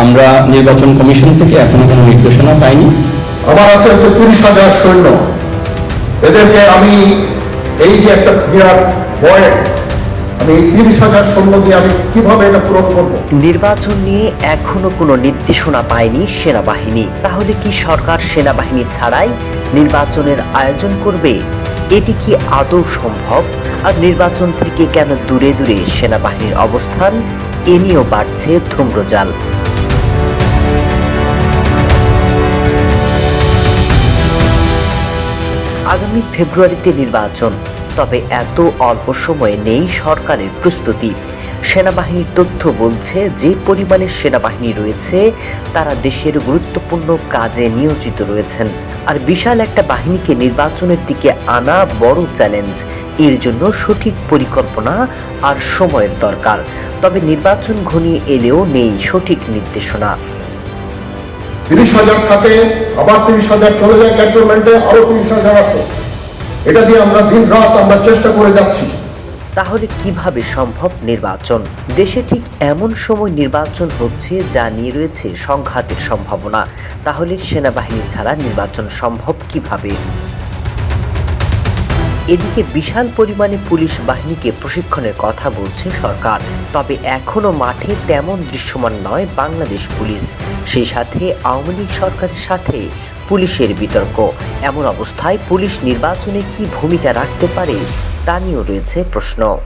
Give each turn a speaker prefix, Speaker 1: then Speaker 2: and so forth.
Speaker 1: আমরা নির্বাচন কমিশন থেকে এখনও কোনো নির্দেশনা পাইনি।
Speaker 2: আমার আছে হচ্ছে তিরিশ হাজার সৈন্য। এদেরকে আমি এই যে একটা বিরাট ভয় আমি তিরিশ হাজার সৈন্য দিয়ে আমি কীভাবে এটা পূরণ করব?
Speaker 3: নির্বাচন নিয়ে এখনও কোনো নির্দেশনা পায়নি সেনাবাহিনী। তাহলে কি সরকার সেনাবাহিনী ছাড়াই নির্বাচনের আয়োজন করবে? এটি কি আদৌ সম্ভব? আর নির্বাচন থেকে কেন দূরে দূরে সেনাবাহিনীর অবস্থান? এ নিয়েও বাড়ছে ধূম্রজাল। আগামী ফেব্রুয়ারিতে নির্বাচন। তবে এত অল্প সময়ে নেই সরকারের প্রস্তুতি। সেনাবাহিনীর তথ্য বলছে, যে পরিমাণে সেনাবাহিনী রয়েছে, তারা দেশের গুরুত্বপূর্ণ কাজে নিয়োজিত রয়েছেন। আর বিশাল একটা বাহিনীকে নির্বাচনের দিকে আনা বড় চ্যালেঞ্জ। এর জন্য সঠিক পরিকল্পনা আর সময়ের দরকার। তবে নির্বাচন ঘনিয়ে এলেও নেই সঠিক নির্দেশনা।
Speaker 2: তিরিশ হাজার থাকে আবার তিরিশ হাজার চলে যায় ক্যান্টনমেন্টে, আরও তিরিশ হাজার আসে। এটা দিয়ে আমরা দিন রাত আমরা চেষ্টা করে যাচ্ছি।
Speaker 3: তাহলে কীভাবে সম্ভব নির্বাচন? দেশে ঠিক এমন সময় নির্বাচন হচ্ছে, যা নিয়ে রয়েছে সংঘাতের সম্ভাবনা। তাহলে সেনাবাহিনী ছাড়া নির্বাচন সম্ভব কীভাবে? এদিকে বিশাল পরিমাণে পুলিশ বাহিনীকে প্রশিক্ষণের কথা বলছে সরকার। তবে এখনও মাঠে তেমন দৃশ্যমান নয় বাংলাদেশ পুলিশ। সেই সাথে আওয়ামী লীগ সরকারের সাথে পুলিশের বিতর্ক। এমন অবস্থায় পুলিশ নির্বাচনে কি ভূমিকা রাখতে পারে তা নিয়েও রয়েছে প্রশ্ন।